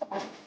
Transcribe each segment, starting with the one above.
小。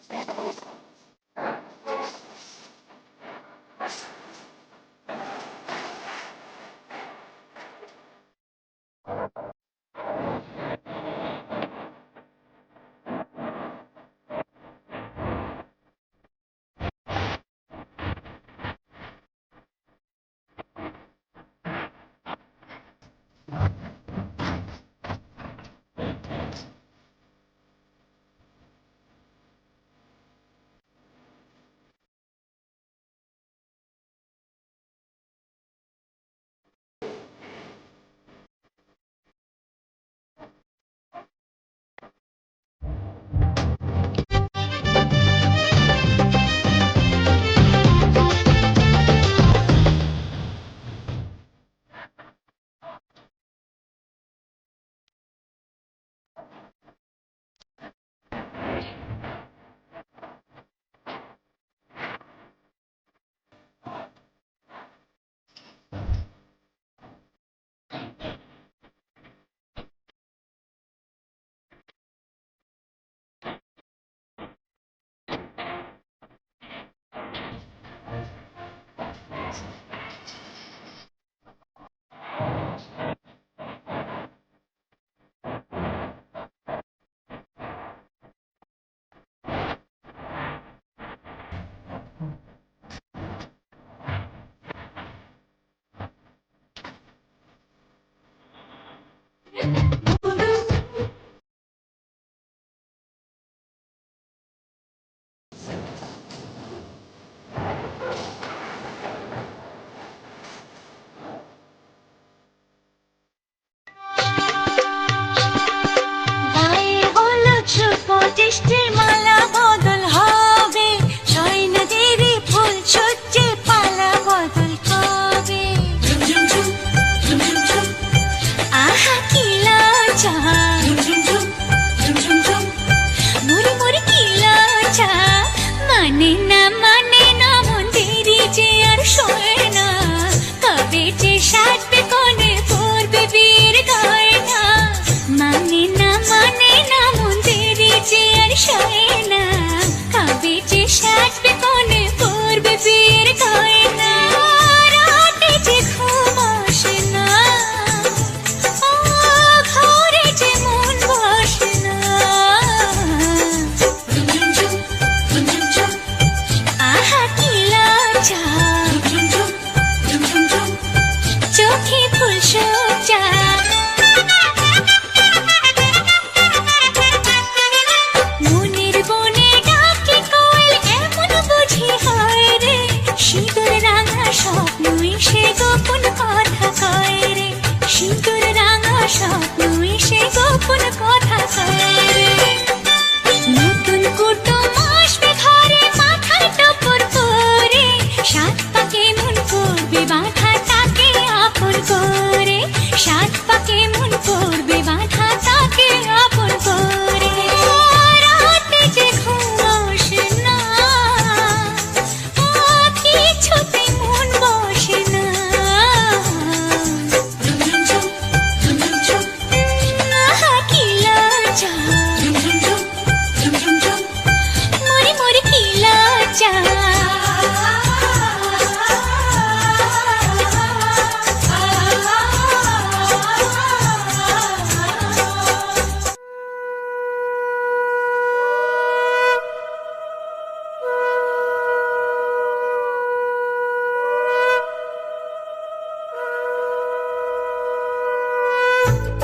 Música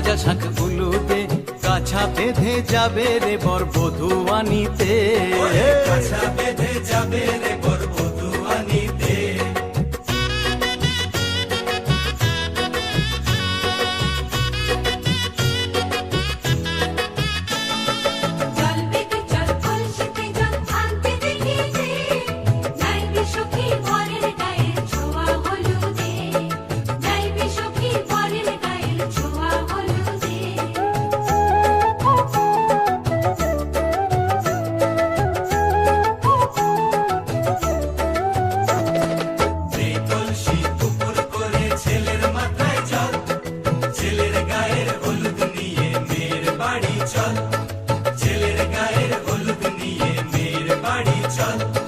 তাজা শাঁখ ফুলুতে কাছা বেঁধে যাবে রে বর বধুয়ানিতে কাছা বেঁধে যাবে রে বর गाड़ी चल।